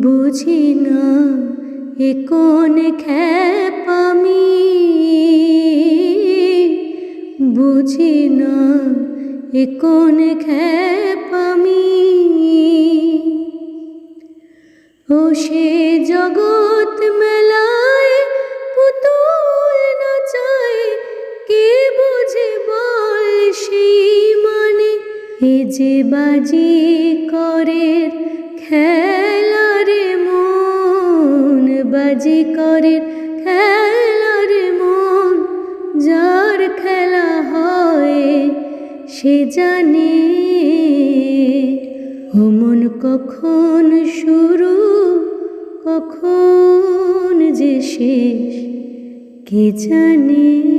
বুঝি না, এ কোন খ্যাপামি বুঝি না, এ কোন খ্যাপামি ও সে জগৎ মেলায় পুতুল কে বুঝে সেই মানে? এ যে বাজি করের খেলারে বাজি করে খেলার মন, যার খেলা হয় সে জানে। মন কখন শুরু, কখন যে শেষ, কে জানে?